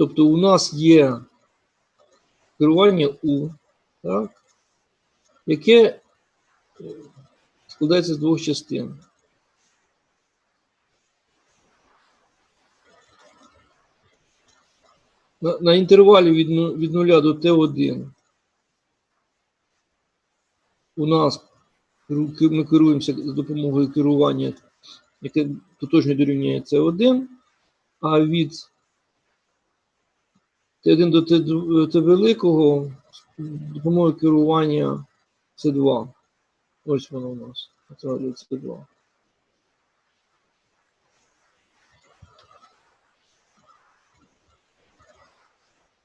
Тобто у нас є керування У, так, яке е, складається з двох частин. На, на інтервалі від, від 0 до Т1 у нас ми керуємося за допомогою керування, яке тотожньо дорівнює С1, а від Т1 до Т, Т великого з допомогою керування С2. Ось воно у нас. Це С2.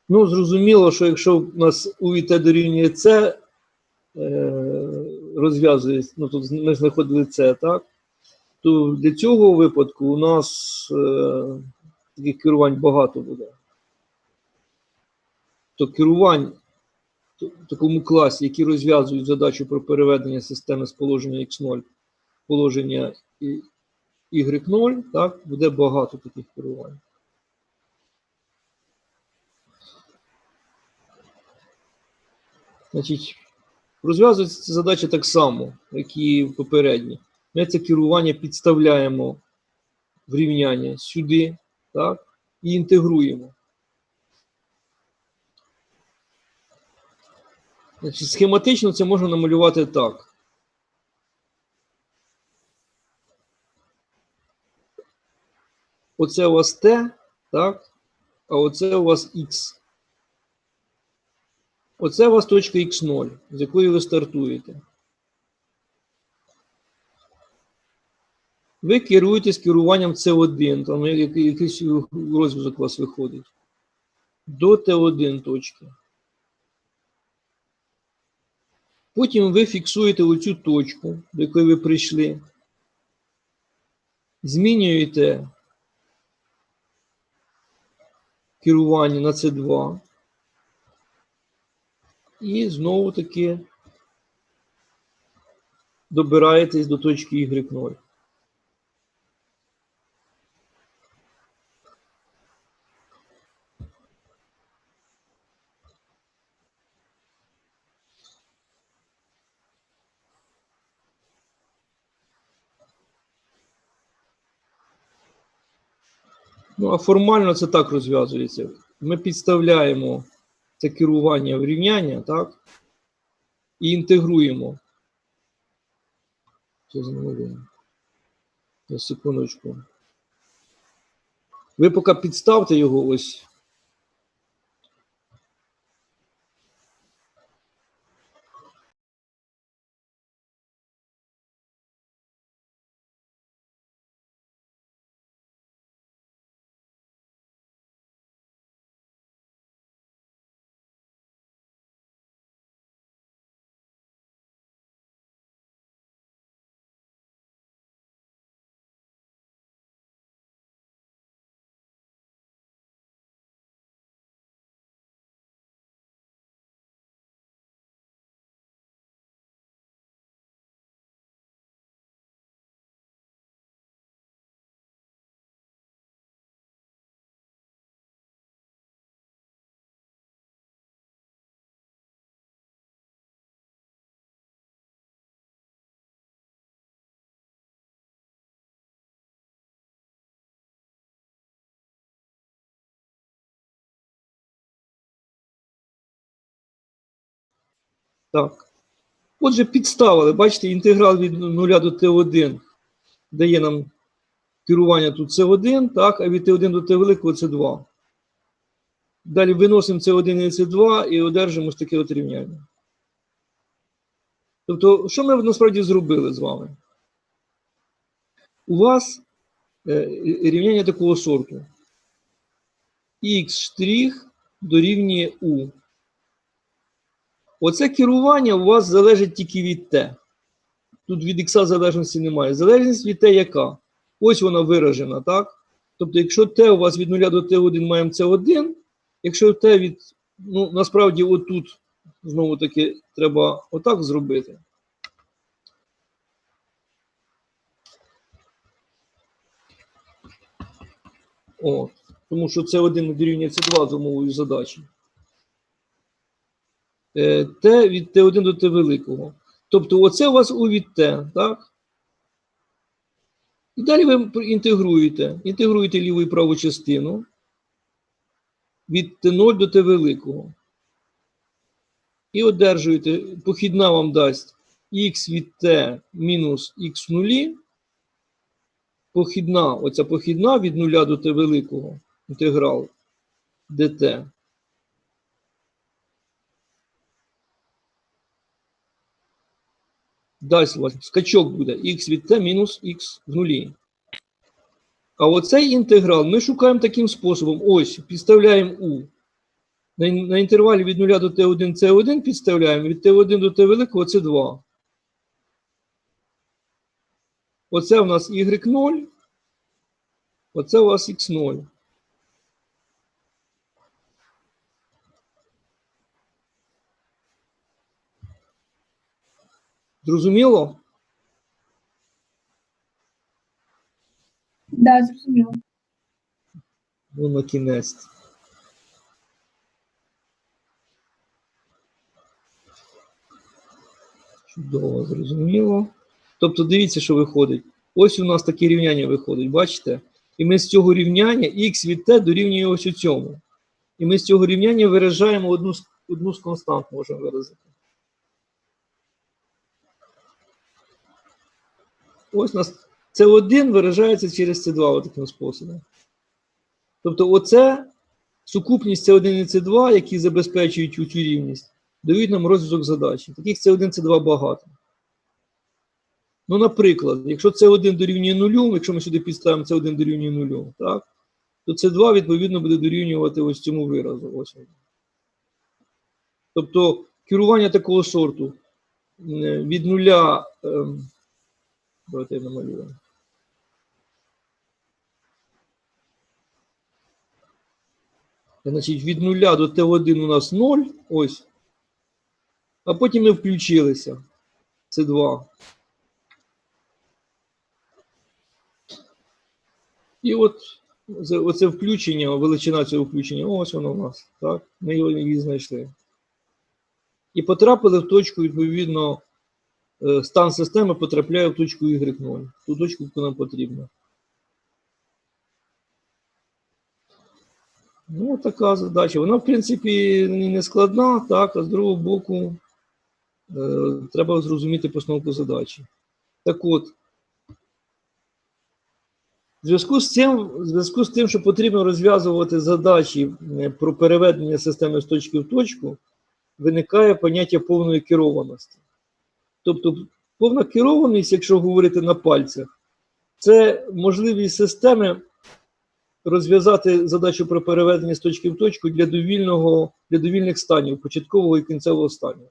Ну, зрозуміло, що якщо в нас у від Т дорівнює С, е, розв'язується, ну тут ми знаходили це, так? То для цього випадку у нас е, таких керувань багато буде. То керувань в такому класі, які розв'язують задачу про переведення системи з положення x0 в положення y0, так, буде багато таких керувань. Значить, розв'язується ця задача так само, як і попередні. Ми це керування підставляємо в рівняння сюди, так, і інтегруємо. Значить, схематично це можна намалювати так. Оце у вас Т, так, а оце у вас Х. Оце у вас точка Х0, з якої ви стартуєте. Ви керуєтесь керуванням С1, там якийсь розв'язок у вас виходить. До Т1 точки. Потім ви фіксуєте оцю точку, до якої ви прийшли. Змінюєте керування на С2. І знову таки добираєтесь до точки Y0. Ну, а формально це так розв'язується. Ми підставляємо це керування в рівняння, так? І інтегруємо. Замовлення. На секундочку. Ви поки підставте його ось. Так. Отже, підставили, бачите, інтеграл від 0 до Т1 дає нам керування тут С1, так, а від Т1 до Т великого це 2. Далі виносимо С1 і С2 і одержимо ось таке от рівняння. Тобто, що ми насправді зробили з вами? У вас е, рівняння такого сорту. Х' дорівнює У. Оце керування у вас залежить тільки від Т. Тут від ікса залежності немає. Залежність від Т яка? Ось вона виражена, так? Тобто, якщо Т у вас від 0 до Т1 маємо С1, якщо Т від, ну, насправді, отут, знову таки, треба отак зробити. От. тому що це 1 не дорівнює це 2 за умовою задачі. Е, T від T1 до T великого. Тобто, оце у вас у від T, так? І далі ви інтегруєте. Інтегруєте ліву і праву частину від Т0 до Т великого. І одержуєте, похідна вам дасть х від t мінус х нулі. Похідна, оця похідна від нуля до t великого інтеграл dt. У скачок буде х від t мінус х в нулі. А оцей інтеграл ми шукаємо таким способом. Ось, підставляємо у. На, на інтервалі від 0 до t1 це 1 підставляємо, від t1 до t великого це 2. Оце у нас y0. Оце у вас x0. Зрозуміло? Да, зрозуміло. Ну, на кінець. Чудово, зрозуміло. Тобто, дивіться, що виходить. Ось у нас таке рівняння виходить, бачите? І ми з цього рівняння х від t дорівнює ось у цьому. І ми з цього рівняння виражаємо одну одну з констант, можемо виразити. Ось нас С1 виражається через С2 таким способом. Тобто, оце сукупність С1 і С2, які забезпечують цю рівність, дають нам розв'язок задачі. Таких С1, С2 багато. Ну, наприклад, якщо С1 дорівнює нулю, якщо ми сюди підставимо С1 дорівнює нулю, так, то С2, відповідно, буде дорівнювати ось цьому виразу. Ось. Тобто керування такого сорту е, від нуля. Давайте я намалюю. Значить, від 0 до Т1 у нас 0, ось. А потім ми включилися. Це 2. І от оце включення, величина цього включення, ось воно у нас. Так? Ми його її знайшли. І потрапили в точку, відповідно, стан системи потрапляє в точку Y0, ту точку, яку нам потрібно. Ну, така задача. Вона, в принципі, не складна, так, а з другого боку, е, треба зрозуміти постановку задачі. Так от, в зв'язку з цим, в зв'язку з тим, що потрібно розв'язувати задачі е, про переведення системи з точки в точку, виникає поняття повної керованості. Тобто, повна керованість, якщо говорити на пальцях, це можливість системи розв'язати задачу про переведення з точки в точку для довільного, для довільних станів, початкового і кінцевого станів.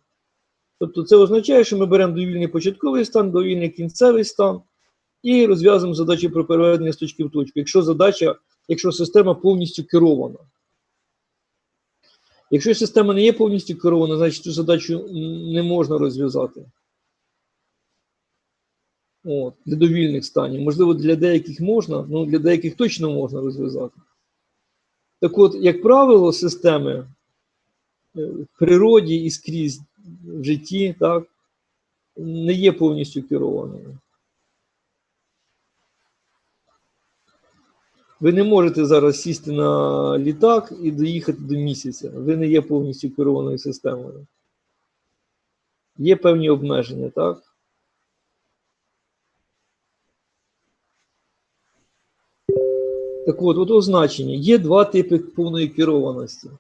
Тобто, це означає, що ми беремо довільний початковий стан, довільний кінцевий стан і розв'язуємо задачу про переведення з точки в точку. Якщо задача, якщо система повністю керована. Якщо система не є повністю керована, значить цю задачу не можна розв'язати. От, для довільних станів. Можливо, для деяких можна, але для деяких точно можна розв'язати. Так от, як правило, системи е, в природі і скрізь в житті так, не є повністю керованими. Ви не можете зараз сісти на літак і доїхати до місяця. Ви не є повністю керованою системою. Є певні обмеження, так? Так от, от означення. Є два типи повної керованості.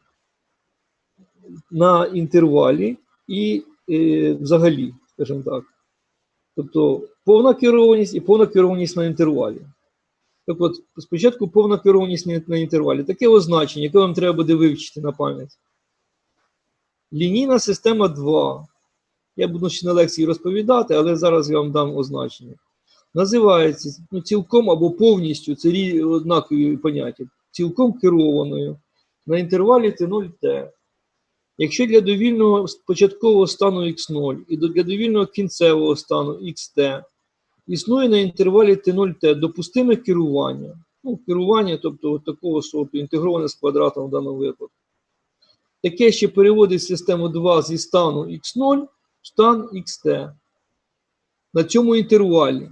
На інтервалі і е, взагалі, скажімо так. Тобто повна керованість і повна керованість на інтервалі. Так от, спочатку повна керованість на- інтервалі. Таке означення, яке вам треба буде вивчити на пам'ять. Лінійна система 2. Я буду ще на лекції розповідати, але зараз я вам дам означення. Називається ну, цілком або повністю, це однакові поняття, цілком керованою на інтервалі Т0Т. Якщо для довільного початкового стану Х0 і для довільного кінцевого стану XT існує на інтервалі Т0Т допустиме керування, Ну, керування, тобто от такого сорту, інтегроване з квадратом в даному випадку. Таке ще переводить систему 2 зі стану x0 в стан xt. На цьому інтервалі.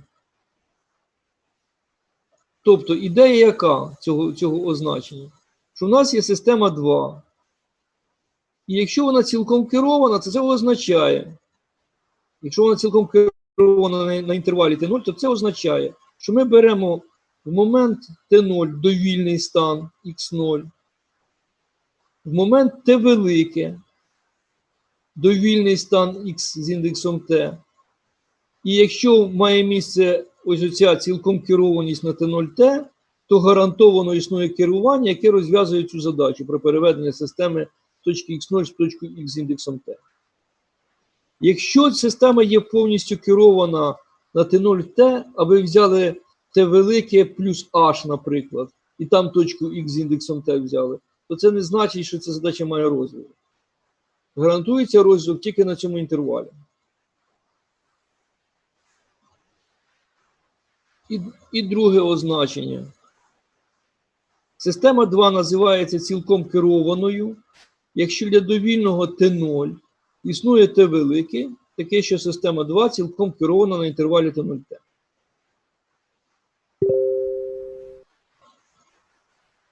Тобто ідея яка цього, цього означення? Що в нас є система 2. І якщо вона цілком керована, то це означає, якщо вона цілком керована на, на інтервалі Т0, то це означає, що ми беремо в момент Т0 довільний стан Х0, в момент Т велике довільний стан Х з індексом Т. І якщо має місце ось оця цілком керованість на Т0Т, то гарантовано існує керування, яке розв'язує цю задачу про переведення системи точки Х0 в точку Х з індексом Т. Якщо система є повністю керована на Т0Т, а ви взяли Т велике плюс H, наприклад, і там точку Х з індексом Т взяли, то це не значить, що ця задача має розвиток. Гарантується розвиток тільки на цьому інтервалі. І, і друге означення. Система 2 називається цілком керованою, якщо для довільного Т0 існує Т велике, таке, що система 2 цілком керована на інтервалі Т0Т.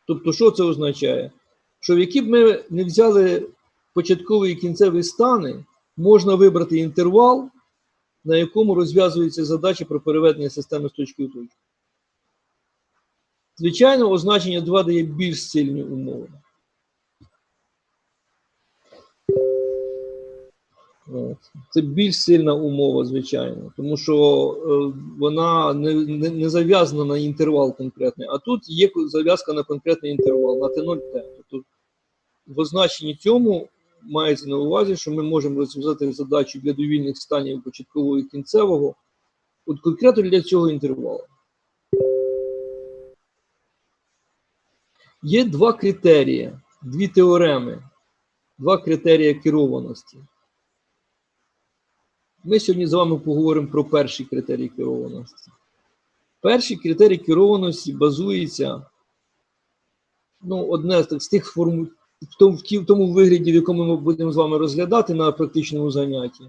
Тобто, що це означає? Що в які б ми не взяли початковий і кінцевий стани, можна вибрати інтервал, на якому розв'язується задача про переведення системи з точки в точку. Звичайно, означення 2 дає більш сильні умови. Це більш сильна умова, звичайно, тому що е, вона не, не, не зав'язана на інтервал конкретний, а тут є зав'язка на конкретний інтервал, на Т0Т. Тобто в означенні цьому мається на увазі, що ми можемо розв'язати задачу для довільних станів початкового і кінцевого, от конкретно для цього інтервалу. Є два критерії, дві теореми, два критерії керованості. Ми сьогодні з вами поговоримо про перший критерій керованості. Перший критерій керованості базується, ну, одне з тих- з тих форму, в тому, вигляді, в якому ми будемо з вами розглядати на практичному занятті.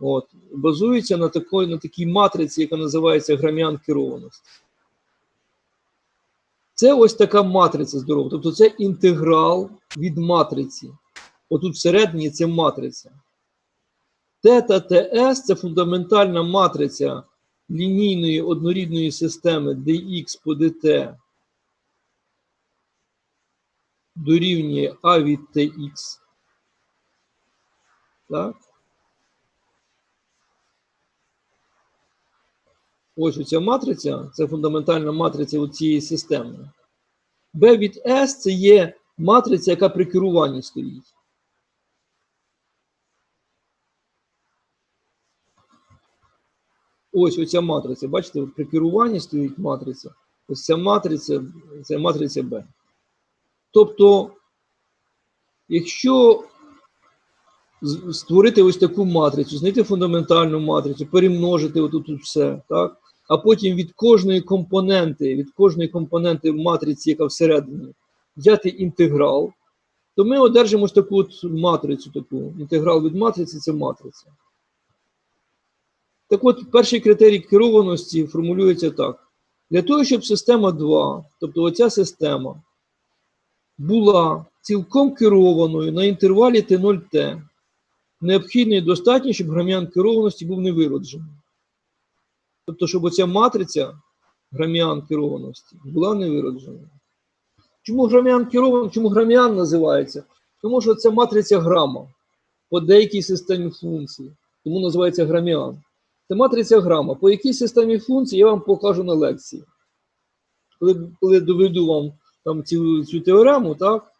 От, базується на, такої, на такій матриці, яка називається грамян керованості. Це ось така матриця здорова. Тобто це інтеграл від матриці. Отут всередині це матриця. Тета ТС це фундаментальна матриця лінійної однорідної системи dx по dt дорівнює А від Tx. Так? Ось оця матриця це фундаментальна матриця цієї системи. B від S це є матриця, яка при керуванні стоїть. Ось оця матриця. Бачите, при керуванні стоїть матриця. Ось ця матриця, це матриця B. Тобто, якщо створити ось таку матрицю, знайти фундаментальну матрицю, перемножити отут все, так? а потім від кожної компоненти, від кожної компоненти в матриці, яка всередині, взяти інтеграл, то ми одержимо ось таку от матрицю. Таку. Інтеграл від матриці це матриця. Так от, перший критерій керованості формулюється так. Для того, щоб система 2, тобто оця система, була цілком керованою на інтервалі Т0Т, необхідно і достатньо, щоб грамян керованості був невироджений. Тобто, щоб оця матриця грамян керованості була невиродженою. Чому грамян керований? Чому грамян називається? Тому що це матриця грама по деякій системі функцій. Тому називається грамян. Це матриця грама. По якій системі функцій я вам покажу на лекції. Коли, коли доведу вам там цю, цю теорему, так?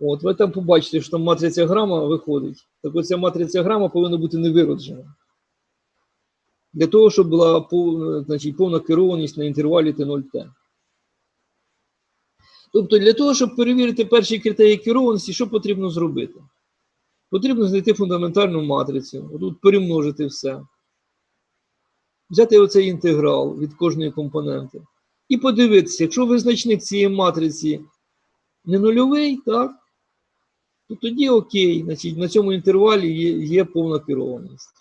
От, ви там побачите, що там матриця грама виходить. Так оця матриця грама повинна бути невироджена. Для того, щоб була повна, значить, повна керованість на інтервалі Т0Т. Тобто, для того, щоб перевірити перший критерій керованості, що потрібно зробити? Потрібно знайти фундаментальну матрицю, отут перемножити все. Взяти оцей інтеграл від кожної компоненти. І подивитися, якщо визначник цієї матриці не нульовий, так, то тоді окей, значить, на цьому інтервалі є, є повна керованість.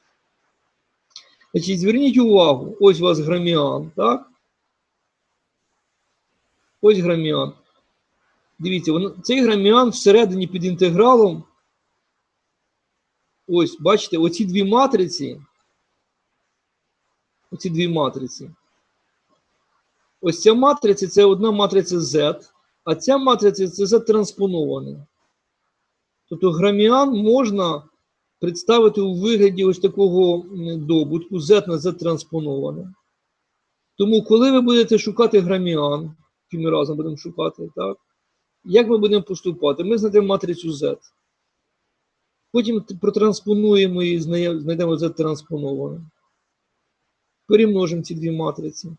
Значить, зверніть увагу, ось у вас граміан, так? Ось граміан. Дивіться, воно, цей граміан всередині під інтегралом. Ось, бачите, оці дві матриці. Оці дві матриці. Ось ця матриця це одна матриця Z, а ця матриця це Z транспонована. Тобто граміан можна представити у вигляді ось такого добутку Z на Z транспоноване. Тому, коли ви будете шукати граміан, чи ми разом будемо шукати, так? Як ми будемо поступати? Ми знайдемо матрицю Z. Потім протранспонуємо і знайдемо Z транспоноване. Перемножимо ці дві матриці.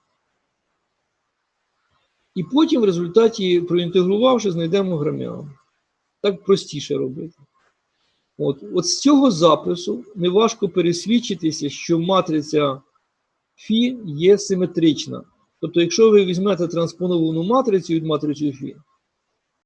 І потім в результаті, проінтегрувавши, знайдемо граміан. Так простіше робити. От, от з цього запису неважко пересвідчитися, що матриця Фі є симетрична. Тобто, якщо ви візьмете транспоновану матрицю від матриці Фі,